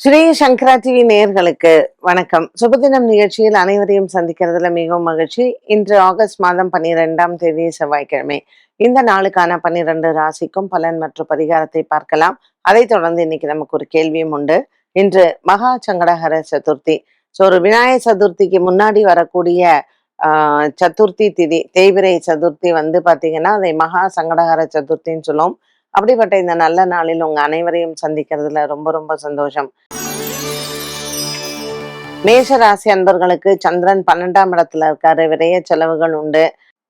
ஸ்ரீ சங்கரா TV நேர்களுக்கு வணக்கம். சுபதினம் நிகழ்ச்சியில் அனைவரையும் சந்திக்கிறதுல மிகவும் மகிழ்ச்சி. இன்று ஆகஸ்ட் மாதம் பன்னிரெண்டாம் தேதி செவ்வாய்க்கிழமை. இந்த நாளுக்கான பன்னிரண்டு ராசிக்கும் பலன் மற்றும் பரிகாரத்தை பார்க்கலாம். அதைத் தொடர்ந்து இன்னைக்கு நமக்கு ஒரு கேள்வியும் உண்டு. இன்று மகா சங்கடஹர சதுர்த்தி. ஸோ ஒரு விநாயகர் சதுர்த்திக்கு முன்னாடி வரக்கூடிய ஆஹ், சதுர்த்தி திதி தேய்பிரை சதுர்த்தி வந்து பாத்தீங்கன்னா அதை மகா சங்கடஹர சதுர்த்தின்னு சொல்லுவோம். அப்படிப்பட்ட இந்த நல்ல நாளில் உங்க அனைவரையும் சந்திக்கிறதுல ரொம்ப ரொம்ப சந்தோஷம். மேஷ ராசி அன்பர்களுக்கு சந்திரன் பன்னெண்டாம் இடத்துல இருக்காரு. விரைய செலவுகள் உண்டு.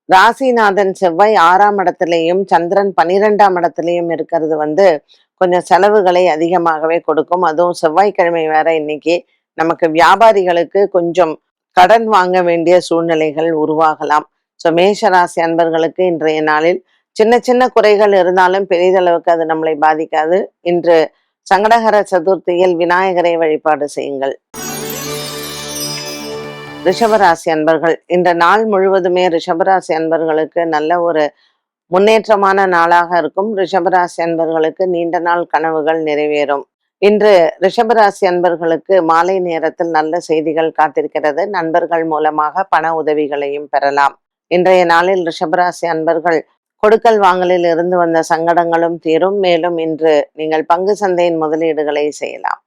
ராசிநாதன் செவ்வாய் ஆறாம் இடத்துலயும் சந்திரன் பனிரெண்டாம் இடத்துலயும் இருக்கிறது வந்து கொஞ்சம் செலவுகளை அதிகமாகவே கொடுக்கும். அதுவும் செவ்வாய்க்கிழமை வேற இன்னைக்கு நமக்கு வியாபாரிகளுக்கு கொஞ்சம் கடன் வாங்க வேண்டிய சூழ்நிலைகள் உருவாகலாம். ஸோ மேஷராசி அன்பர்களுக்கு இன்றைய நாளில் சின்ன சின்ன குறைகள் இருந்தாலும் பெரிதளவுக்கு அது நம்மளை பாதிக்காது. இன்று சங்கடகர சதுர்த்தியில் விநாயகரை வழிபாடு செய்யுங்கள். ரிஷபராசி அன்பர்கள் இந்த நாள் முழுவதுமே ரிஷபராசி அன்பர்களுக்கு நல்ல ஒரு முன்னேற்றமான நாளாக இருக்கும். ரிஷபராசி அன்பர்களுக்கு நீண்ட நாள் கனவுகள் நிறைவேறும். இன்று ரிஷபராசி அன்பர்களுக்கு மாலை நேரத்தில் நல்ல செய்திகள் காத்திருக்கிறது. நண்பர்கள் மூலமாக பண உதவிகளையும் பெறலாம். இன்றைய நாளில் ரிஷபராசி அன்பர்கள் கொடுக்கல் வாங்கலில் இருந்து வந்த சங்கடங்களும் தீரும். மேலும் இன்று நீங்கள் பங்கு சந்தையின் முதலீடுகளை செய்யலாம்.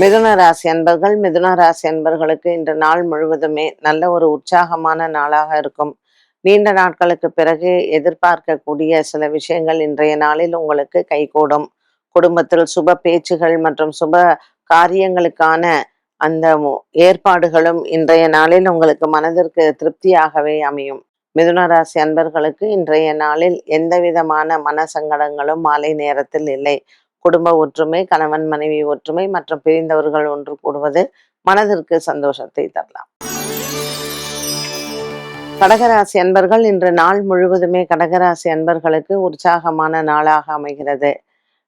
மிதுன ராசி அன்பர்கள் மிதுன ராசி அன்பர்களுக்கு இன்று நாள் முழுவதுமே நல்ல ஒரு உற்சாகமான நாளாக இருக்கும். நீண்ட நாட்களுக்கு பிறகு எதிர்பார்க்கக்கூடிய சில விஷயங்கள் இன்றைய நாளில் உங்களுக்கு கைகூடும். குடும்பத்தில் சுப பேச்சுகள் மற்றும் சுப காரியங்களுக்கான அந்த ஏற்பாடுகளும் இன்றைய நாளில் உங்களுக்கு மனதிற்கு திருப்தியாகவே அமையும். மிதுனராசி அன்பர்களுக்கு இன்றைய நாளில் எந்த விதமான மன சங்கடங்களும் மாலை நேரத்தில் இல்லை. குடும்ப ஒற்றுமை கணவன் மனைவி ஒற்றுமை மற்றும் பிரிந்தவர்கள் ஒன்று கூடுவது மனதிற்கு சந்தோஷத்தை தரலாம். கடகராசி அன்பர்கள் இன்று நாள் முழுவதுமே கடகராசி அன்பர்களுக்கு உற்சாகமான நாளாக அமைகிறது.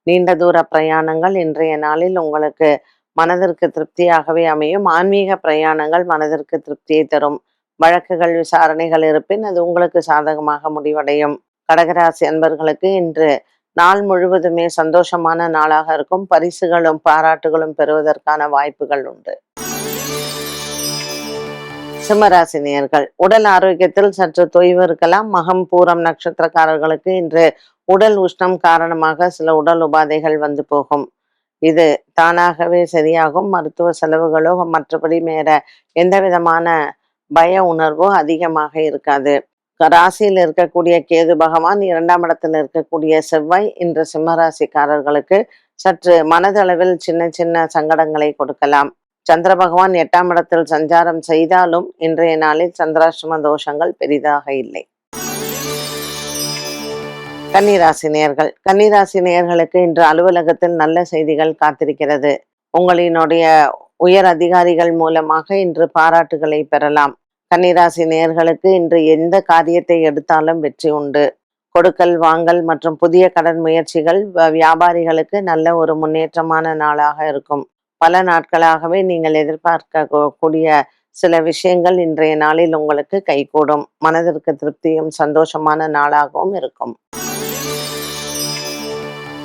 நீண்ட தூர பிரயாணங்கள் இன்றைய நாளில் உங்களுக்கு மனதிற்கு திருப்தியாகவே அமையும். ஆன்மீக பிரயாணங்கள் மனதிற்கு திருப்தியை தரும். வழக்குகள் விசாரணைகள் இருப்பின் அது உங்களுக்கு சாதகமாக முடிவடையும். கடகராசி அன்பர்களுக்கு இன்று நாள் முழுவதுமே சந்தோஷமான நாளாக இருக்கும். பரிசுகளும் பாராட்டுகளும் பெறுவதற்கான வாய்ப்புகள் உண்டு. சிம்மராசினியர்கள் உடல் ஆரோக்கியத்தில் சற்று தொய்வு இருக்கலாம். மகம் பூரம் நட்சத்திரக்காரர்களுக்கு இன்று உடல் உஷ்ணம் காரணமாக சில உடல் உபாதைகள் வந்து போகும். இது தானாகவே சரியாகும். மருத்துவ செலவுகளோ மற்றபடி மேற எந்த விதமான பய உணர்வோ அதிகமாக இருக்காது. ராசியில் இருக்கக்கூடிய கேது பகவான் இரண்டாம் இடத்தில் இருக்கக்கூடிய செவ்வாய் இன்று சிம்மராசிக்காரர்களுக்கு சற்று மனதளவில் சின்ன சின்ன சங்கடங்களை கொடுக்கலாம். சந்திர பகவான் எட்டாம் இடத்தில் சஞ்சாரம் செய்தாலும் இன்றைய நாளில் சந்திராஷ்டம தோஷங்கள் பெரிதாக இல்லை. கன்னிராசி நேயர்கள். கன்னிராசி நேர்களுக்கு இன்று அலுவலகத்தில் நல்ல செய்திகள் காத்திருக்கிறது. உங்களினுடைய உயர் அதிகாரிகள் மூலமாக இன்று பாராட்டுகளை பெறலாம். கன்னிராசி நேயர்களுக்கு இன்று எந்த காரியத்தை எடுத்தாலும் வெற்றி உண்டு. கொடுக்கல் வாங்கல் மற்றும் புதிய கடன் முயற்சிகள் வ- வியாபாரிகளுக்கு நல்ல ஒரு முன்னேற்றமான நாளாக இருக்கும். பல நாட்களாகவே நீங்கள் எதிர்பார்க்க கூடிய சில விஷயங்கள் இன்றைய நாளில் உங்களுக்கு கைகூடும். மனதிற்கு திருப்தியும் சந்தோஷமான நாளாகவும் இருக்கும்.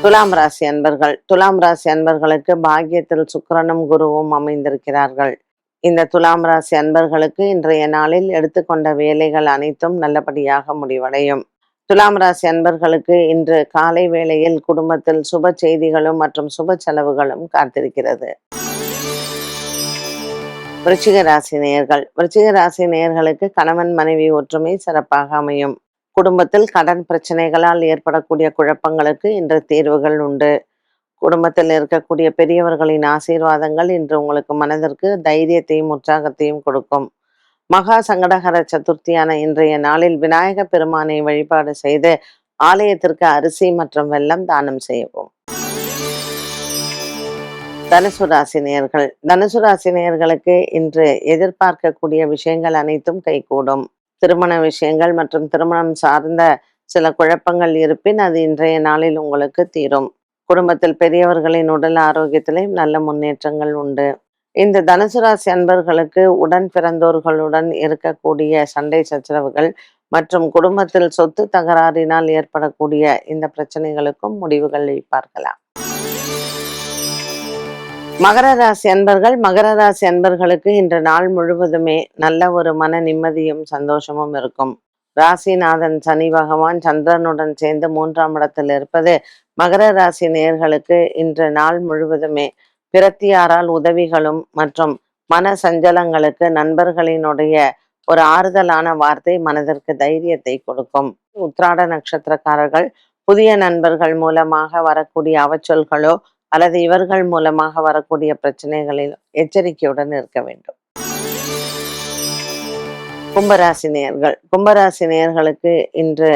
துலாம் ராசி அன்பர்கள். துலாம் ராசி அன்பர்களுக்கு பாக்கியத்தில் சுக்கிரனும் குருவும் அமைந்திருக்கிறார்கள். இந்த துலாம் ராசி அன்பர்களுக்கு இன்றைய நாளில் எடுத்துக்கொண்ட வேலைகள் அனைத்தும் நல்லபடியாக முடிவடையும். துலாம் ராசி அன்பர்களுக்கு இன்று காலை வேளையில் குடும்பத்தில் சுப செய்திகளும் மற்றும் சுப செலவுகளும் காத்திருக்கிறது. விருச்சிக ராசி நேயர்கள். விருச்சிக ராசி நேயர்களுக்கு கணவன் மனைவி ஒற்றுமை சிறப்பாக அமையும். குடும்பத்தில் கடன் பிரச்சனைகளால் ஏற்படக்கூடிய குழப்பங்களுக்கு இன்று தீர்வுகள் உண்டு. குடும்பத்தில் இருக்கக்கூடிய பெரியவர்களின் ஆசீர்வாதங்கள் இன்று உங்களுக்கு மனதிற்கு தைரியத்தையும் உற்சாகத்தையும் கொடுக்கும். மகா சங்கடகர சதுர்த்தியான இன்றைய நாளில் விநாயக பெருமானை வழிபாடு செய்து ஆலயத்திற்கு அரிசி மற்றும் வெல்லம் தானம் செய்யவும். தனுசு ராசி நேயர்கள் தனுசு ராசி நேயர்களுக்கு இன்று எதிர்பார்க்கக்கூடிய விஷயங்கள் அனைத்தும் கைகூடும். திருமண விஷயங்கள் மற்றும் திருமணம் சார்ந்த சில குழப்பங்கள் இருப்பின் அது இன்றைய நாளில் உங்களுக்கு தீரும். குடும்பத்தில் பெரியவர்களின் உடல் ஆரோக்கியத்திலையும் நல்ல முன்னேற்றங்கள் உண்டு. இந்த தனுசு ராசி அன்பர்களுக்கு உடன் பிறந்தோர்களுடன் இருக்கக்கூடிய சண்டை சச்சரவுகள் மற்றும் குடும்பத்தில் சொத்து தகராறினால் ஏற்படக்கூடிய இந்த பிரச்சனைகளுக்கும் முடிவுகளை பார்க்கலாம். மகர ராசி அன்பர்கள் மகர ராசி அன்பர்களுக்கு இன்று நாள் முழுவதுமே நல்ல ஒரு மன நிம்மதியும் சந்தோஷமும் இருக்கும். ராசிநாதன் சனி பகவான் சந்திரனுடன் சேர்ந்து மூன்றாம் இடத்தில் இருப்பது மகர ராசி நேயர்களுக்கு இன்று நாள் முழுவதுமே பிரத்தியாரால் உதவிகளும் மற்றும் மன சஞ்சலங்களுக்கு நண்பர்களினுடைய ஒரு ஆறுதலான வார்த்தை மனதிற்கு தைரியத்தை கொடுக்கும். உத்ராட நட்சத்திரக்காரர்கள் புதிய நண்பர்கள் மூலமாக வரக்கூடிய அவச்சொல்களோ அல்லது இவர்கள் மூலமாக வரக்கூடிய பிரச்சனைகளில் எச்சரிக்கையுடன் இருக்க வேண்டும். கும்பராசி நேயர்கள் கும்பராசி நேயர்களுக்கு இன்று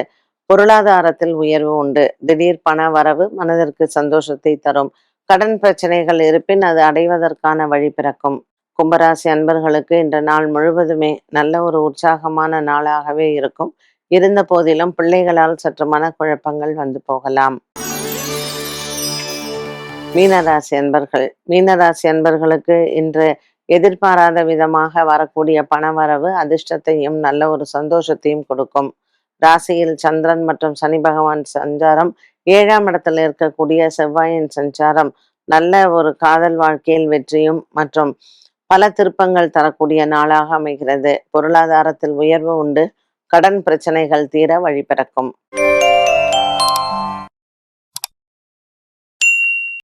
பொருளாதாரத்தில் உயர்வு உண்டு. திடீர் பண வரவு மனதிற்கு சந்தோஷத்தை தரும். கடன் பிரச்சனைகள் இருப்பின் அது அடைவதற்கான வழி பிறக்கும். கும்பராசி அன்பர்களுக்கு இன்று நாள் முழுவதுமே நல்ல ஒரு உற்சாகமான நாளாகவே இருக்கும். இருந்த போதிலும் பிள்ளைகளால் சற்று மனக்குழப்பங்கள் வந்து போகலாம். மீனராசி அன்பர்கள். மீனராசி அன்பர்களுக்கு இன்று எதிர்பாராத விதமாக வரக்கூடிய பணவரவு அதிர்ஷ்டத்தையும் நல்ல ஒரு சந்தோஷத்தையும் கொடுக்கும். ராசியில் சந்திரன் மற்றும் சனி பகவான் சஞ்சாரம் ஏழாம் இடத்துல இருக்கக்கூடிய செவ்வாயின் சஞ்சாரம் நல்ல ஒரு காதல் வாழ்க்கையில் வெற்றியும் மற்றும் பல திருப்பங்கள் தரக்கூடிய நாளாக அமைகிறது. பொருளாதாரத்தில் உயர்வு உண்டு. கடன் பிரச்சனைகள் தீர வழிபிறக்கும் பிறக்கும்.